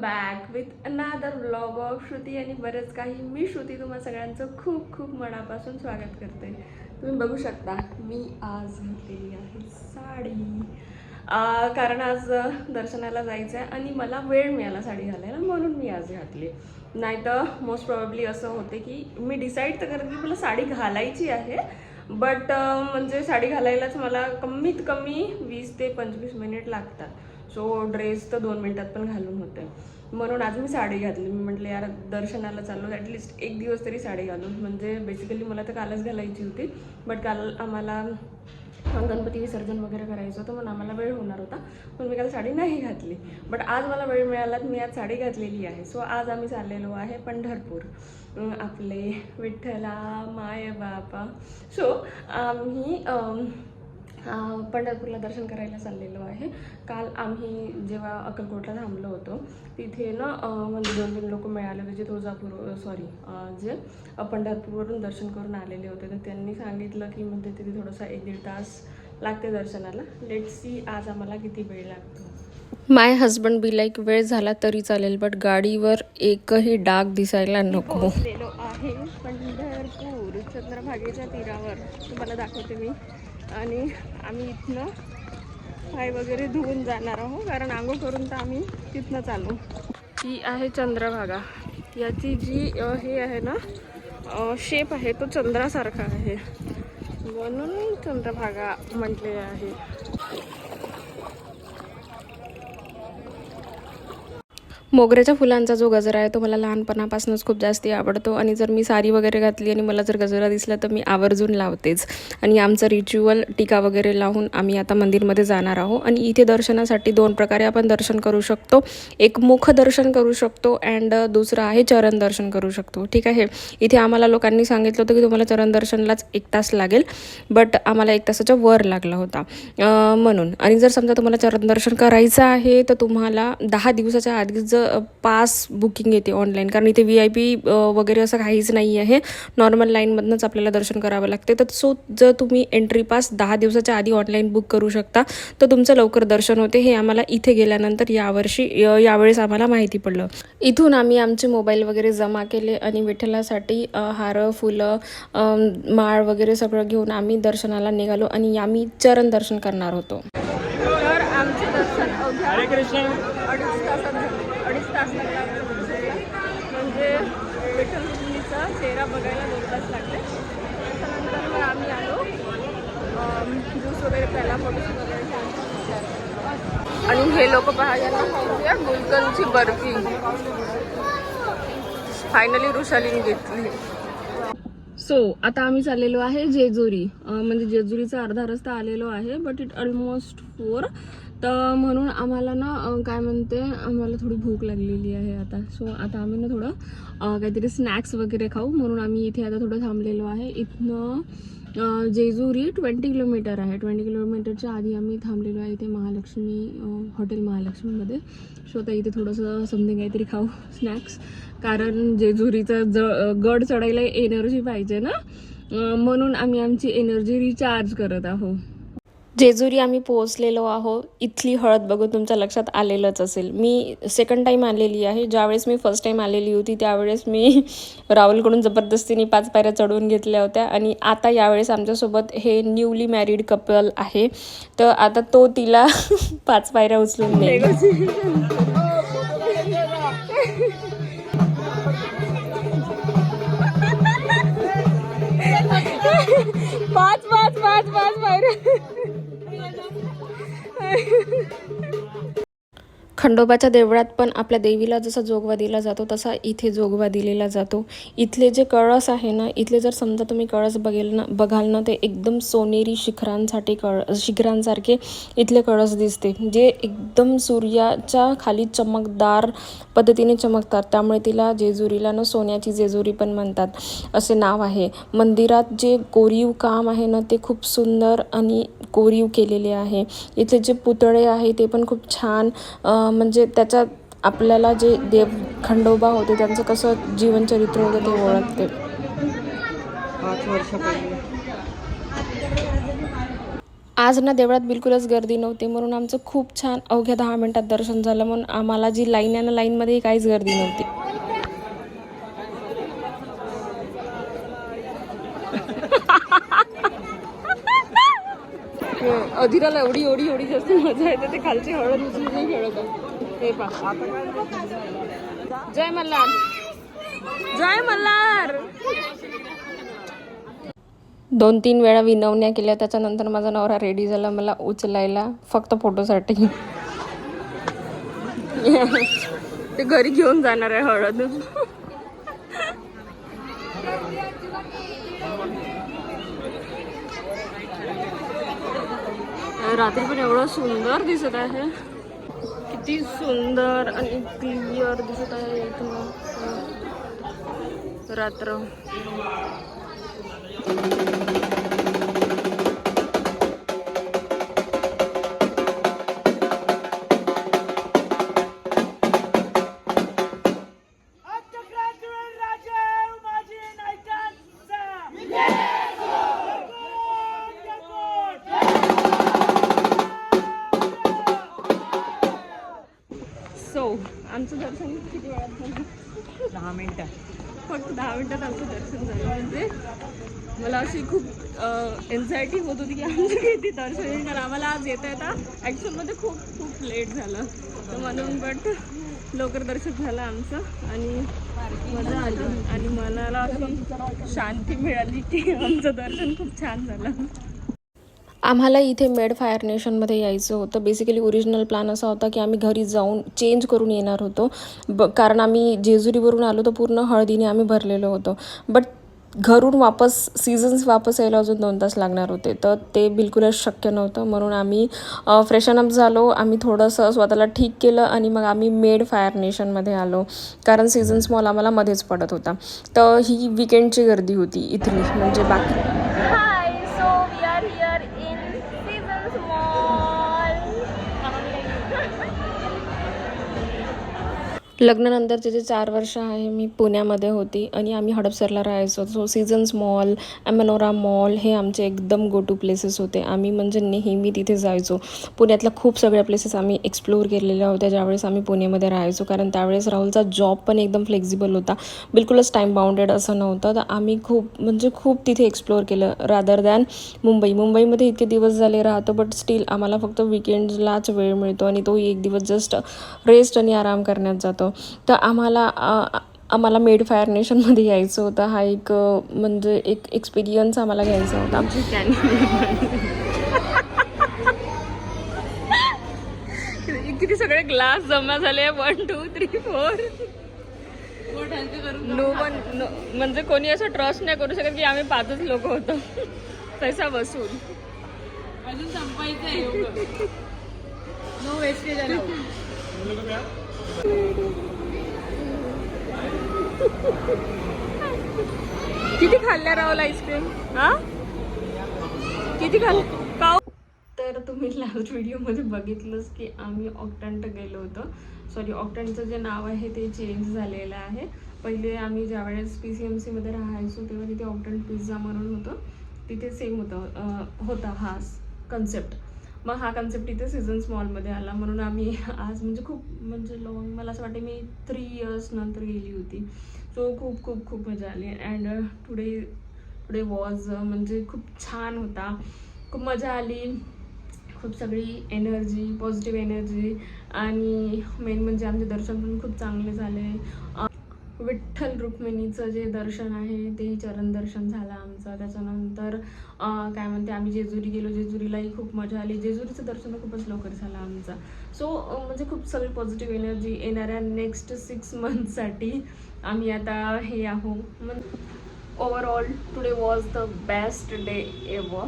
Back with another vlog of Shruti आणि बरेच काही. मी श्रुती तुम्हा सगळ्यांचं खूप खूप मनापासून स्वागत करते. तुम्ही बघू शकता मी आज घातलेली आहे साडी. कारण आज दर्शनाला जायचं आहे आणि मला वेळ मिळाला साडी घालायला म्हणून मी आज घातली. नाही तर मोस्ट प्रॉब्ली असं होते की मी डिसाईड तर करते की मला साडी घालायची आहे बट म्हणजे साडी घालायलाच मला कमीत कमी वीस ते पंचवीस मिनिट लागतात. सो ड्रेस तर दोन मिनटात पण घालून होते. म्हणून आज मी साडी घातली. मी म्हटलं यार दर्शनाला चाललो. ॲटलिस्ट एक दिवस तरी साडी घालून. म्हणजे बेसिकली मला तर कालच घालायची होती. बट काल आम्हाला गणपती विसर्जन वगैरे करायचं होतं. म्हणून आम्हाला वेळ होणार होता. पण मी काल साडी नाही घातली. बट आज मला वेळ मिळाला तर मी आज साडी घातलेली आहे. सो आज आम्ही चाललेलो आहे पंढरपूर. आपले विठ्ठला माय बापा. सो आम्ही पंढरपूरला दर्शन करायला चाललेलो आहे. काल आम्ही जेव्हा अक्कलकोटला थांबलो होतो तिथे ना म्हणजे दोन तीन लोक मिळाले होते जे तुळजापूर सॉरी जे पंढरपूरवरून दर्शन करून आलेले होते. तर त्यांनी सांगितलं की म्हणजे तिथे थोडंसं एक दीड तास लागते दर्शनाला. लेट सी आज आम्हाला किती वेळ लागतो. माय हजबंड बी लाईक वेळ झाला तरी चालेल बट गाडीवर एकही डाग दिसायला नको. आहे पंढरपूर चंद्रभागेच्या तीरावर. तुम्हाला दाखवते मी. आणि आम्ही इथनं पाय वगैरे धुवून जाणार आहोत कारण आंघोळ करून तर आम्ही तिथनं चालू. ही आहे चंद्रभागा. याची जी हे आहे ना शेप आहे तो चंद्रासारखा आहे. म्हणून चंद्रभागा म्हटले आहे. मोगऱ्याच्या फुलांचा जो गजरा आहे तो मला लहानपणापासूनच खूप जास्ती आवडतो. आणि जर मी साडी वगैरे घातली आणि मला जर गजरा दिसला तर मी आवर्जून लावतेच. आणि आमचं रिच्युअल टीका वगैरे लावून आम्ही आता मंदिरमध्ये जाणार आहोत. आणि इथे दर्शनासाठी दोन प्रकारे आपण दर्शन करू शकतो. एक मुख दर्शन करू शकतो अँड दुसरं आहे चरण दर्शन करू शकतो. ठीक आहे? इथे आम्हाला लोकांनी सांगितलं होतं की तुम्हाला चरण दर्शनलाच एक तास लागेल बट आम्हाला एक तासाच्या वर लागला होता. म्हणून. आणि जर समजा तुम्हाला चरण दर्शन करायचं आहे तर तुम्हाला दहा दिवसाच्या आधीच पास बुकिंग येते ऑनलाईन कारण इथे व्ही आय पी वगैरे असं काहीच नाही आहे. नॉर्मल लाईनमधनंच आपल्याला दर्शन करावं लागते. तर सो जर तुम्ही एंट्री पास दहा दिवसाच्या आधी ऑनलाईन बुक करू शकता तर तुमचं लवकर दर्शन होते. हे आम्हाला इथे गेल्यानंतर यावर्षी य- यावेळेस आम्हाला माहिती पडलं. इथून आम्ही आमचे मोबाईल वगैरे जमा केले आणि विठ्ठलासाठी हारं फुलं माळ वगैरे सगळं घेऊन आम्ही दर्शनाला निघालो आणि आम्ही चरण दर्शन करणार होतो. तर आमचे दर्शन अवघ्या अडीच तासात झाले. म्हणजे विठ्ठल रुक्मिणीचा चेहरा बघायला दोन तास लागले. त्याच्यानंतर मग आम्ही आलो. ज्यूस वगैरे प्यायला फोटोशूट वगैरे आणि हे लोक पहा यांना खायची गुलकंदची बर्फी. फायनली रुशालीने घेतली. सो so, आता आम्ही चाललेलो आहे जेजुरी. म्हणजे जेजुरीचा अर्धा रस्ता आलेलो आहे बट इट ऑलमोस्ट फोर तर म्हणून आम्हाला ना काय म्हणते आम्हाला थोडी भूक लागलेली आहे आता. सो आता आम्ही ना थोडं काहीतरी स्नॅक्स वगैरे खाऊ. म्हणून आम्ही इथे आता थोडं थांबलेलो आहे. इथनं जेजुरी ट्वेंटी किलोमीटर आहे. ट्वेंटी किलोमीटरच्या आधी आम्ही थांबलेलो आहे इथे महालक्ष्मी हॉटेल महालक्ष्मीमध्ये. सो तर इथे थोडंसं समथिंग काहीतरी खाऊ स्नॅक्स कारण जेजुरीचा ज गड चढायला एनर्जी पाहिजे ना? म्हणून आम्ही आमची एनर्जी रिचार्ज करत आहोत. जेजुरी आम्ही पोहोचलेलो आहो इथली हळद बघून तुमच्या लक्षात आलेलंच असेल. मी सेकंड टाईम आलेली आहे. ज्यावेळेस मी फर्स्ट टाईम आलेली होती त्यावेळेस मी राहुलकडून जबरदस्तीने पाच पायऱ्या चढवून घेतल्या होत्या. आणि आता यावेळेस आमच्यासोबत हे न्यूली मॅरिड कपल आहे. तर आता तो तिला पाच पायऱ्या उचलून देईल. पाच पाच पाच पाच पायऱ्या. เลย खंडोबाच्या देवळात पण आपल्या देवीला जसा जोगवा दिला जातो तसा इथे जोगवा दिलेला जातो. इथले जे कळस आहे ना इथले जर समजा तुम्ही कळस बघेल ना बघाल ना ते एकदम सोनेरी शिखरांसाठी कळ शिखरांसारखे इथले कळस दिसते. जे एकदम सूर्याच्या खाली चमकदार पद्धतीने चमकतात त्यामुळे तिला जेजुरीला ना सोन्याची जेजुरी पण म्हणतात असे नाव आहे. मंदिरात जे कोरीव काम आहे ना ते खूप सुंदर आणि कोरीव केलेले आहे. इथले जे पुतळे आहे ते पण खूप छान म्हणजे त्याच्यात आपल्याला जे देव खंडोबा होते त्यांचं कसं जीवनचरित्र होतं ते ओळखते. पाच आज ना देवळात बिलकुलच गर्दी नव्हती म्हणून आमचं खूप छान अवघ्या दहा मिनिटात दर्शन झालं. म्हणून आम्हाला जी लाईन आहे ना लाईनमध्ये काहीच गर्दी नव्हती. म्हणजे अधिराला एवढी एवढी एवढी जास्त मजा येते ते खालची हळद उचलून खेळत हे पा जय मल्हार. जय मल्हार. दोन तीन वेळा विनवण्या केल्या त्याच्यानंतर माझा नवरा रेडी झाला मला उचलायला फक्त फोटोसाठी. ते घरी घेऊन जाणार आहे हळद. रात्री पण एवढं सुंदर दिसत आहे. किती सुंदर आणि क्लिअर दिसत आहे इथून. रात्र. आमचं दर्शन किती वेळात झालं? दहा मिनिटं. फक्त दहा मिनिटात आमचं दर्शन झालं. म्हणजे मला अशी खूप एन्झायटी होत होती की आमचं किती दर्शन येईल कारण आम्हाला आज येता येता ॲक्च्युअलमध्ये खूप खूप लेट झालं. तर म्हणून बट लवकर दर्शन झालं आमचं. आणि मजा आली. आणि मनाला अशी शांती मिळाली की आमचं दर्शन खूप छान झालं. आम्हाला इथे मेड फायर नेशनमध्ये यायचं होतं. बेसिकली ओरिजिनल प्लॅन असा होता की आम्ही घरी जाऊन चेंज करून येणार होतो. ब कारण आम्ही जेजुरीवरून आलो तर पूर्ण हळदीने आम्ही भरलेलो होतो. बट घरून वापस सीझन्स वापस यायला अजून दोन तास लागणार होते. तर ते बिलकुलच शक्य नव्हतं. म्हणून आम्ही फ्रेशन अप झालो. आम्ही थोडंसं स्वतःला ठीक केलं आणि मग आम्ही मेड फायर नेशनमध्ये आलो. कारण सीझन्स मॉल आम्हाला मध्येच पडत होता. तर ही विकेंडची गर्दी होती इथली. म्हणजे बाकी लग्नानंतरचे जे चार वर्ष आहे मी पुण्यामध्ये होती आणि आम्ही हडपसरला राहायचो. So seasons mall Amanora mall हे आमचे एकदम गो टू प्लेसेस होते. आम्ही म्हणजे नेहमी तिथे जायचो. पुण्यातल्या खूप सगळ्या प्लेसेस आम्ही एक्सप्लोअर केलेल्या होत्या ज्यावेळेस आम्ही पुणेमध्ये राहायचो. कारण त्यावेळेस राहुलचा जॉब पण एकदम फ्लेक्झिबल होता. बिलकुलच टाईम बाउंडेड असं नव्हतं. तर आम्ही खूप म्हणजे खूप तिथे एक्सप्लोअर केलं. Rather than Mumbai. मुंबईमध्ये इतके दिवस झाले राहतो बट स्टील आम्हाला फक्त विकेंडलाच वेळ मिळतो आणि तोही एक दिवस जस्ट रेस्ट आणि आराम करण्यात जातो. तर आम्हाला आम्हाला मेड फायर नेशनमध्ये यायचं होतं. हा एक म्हणजे एक एक्सपिरियन्स आम्हाला घ्यायचा होता. किती सगळे ग्लास जमा झाले. One two three four no one म्हणजे कोणी असं ट्रस्ट नाही करू शकत की आम्ही पाचच लोक होतो. पैसा वसूल अजून संपायचं आहे नो वेस्टेज आलं किती खाल्ल्या राहुल आईस्क्रीम? हा? किती खाल का हो? तर तुम्ही लास्ट व्हिडिओमध्ये बघितलंच की आम्ही ऑक्टंट गेलो होतो. सॉरी ऑक्टंटचं जे नाव आहे ते चेंज झालेलं आहे. पहिले आम्ही ज्यावेळेस पी सी एम सीमध्ये राहायचो तेव्हा तिथे ऑक्टंट पिझ्झा म्हणून होतं. तिथे सेम होतं. होता हा कन्सेप्ट मग हा कन्सेप्ट इथे सीझन्स मॉलमध्ये आला. म्हणून आम्ही आज म्हणजे खूप म्हणजे लॉंग मला असं वाटते मी थ्री इयर्स नंतर गेली होती. सो खूप खूप खूप मजा आली. अँड टुडे टुडे वॉज म्हणजे खूप छान होता. खूप मजा आली. खूप सगळी एनर्जी पॉझिटिव्ह एनर्जी आणि मेन म्हणजे आमचे दर्शन पण खूप चांगले झाले. विठ्ठल रुक्मिणीचं जे दर्शन आहे तेही चरण दर्शन झालं आमचं. त्याच्यानंतर काय म्हणते आम्ही जेजुरी गेलो. जेजुरीलाही खूप मजा आली. जेजुरीचं दर्शन खूपच लवकर झालं आमचं. सो म्हणजे खूप सगळी पॉझिटिव्ह एनर्जी येणाऱ्या नेक्स्ट सिक्स मंथसाठी आम्ही आता हे आहो म्हणजे overall today was the best day ever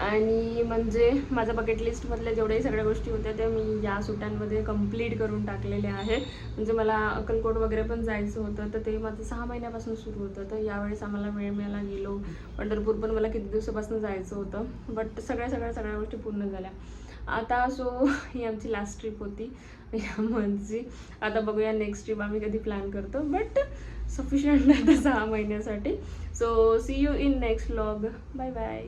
आणि म्हणजे माझ्या बकेट लिस्टमधल्या जेवढ्याही सगळ्या गोष्टी होत्या त्या मी या सुट्ट्यांमध्ये कंप्लीट करून टाकलेल्या आहे म्हणजे मला अक्कलकोट वगैरे पण जायचं होतं तर ते माझं सहा महिन्यापासून सुरू होतं तर यावेळेस आम्हाला वेळ मिळाला गेलो. पंढरपूर पण मला किती दिवसापासून जायचं होतं बट सगळ्या सगळ्या सगळ्या गोष्टी पूर्ण झाल्या. आता सो ही आमची लास्ट ट्रिप होती. या मंथची आता बघूया नेक्स्ट ट्रिप आम्ही कधी प्लॅन करतो बट सफिशियंट आता सहा महिन्यासाठी. So see you in next vlog bye bye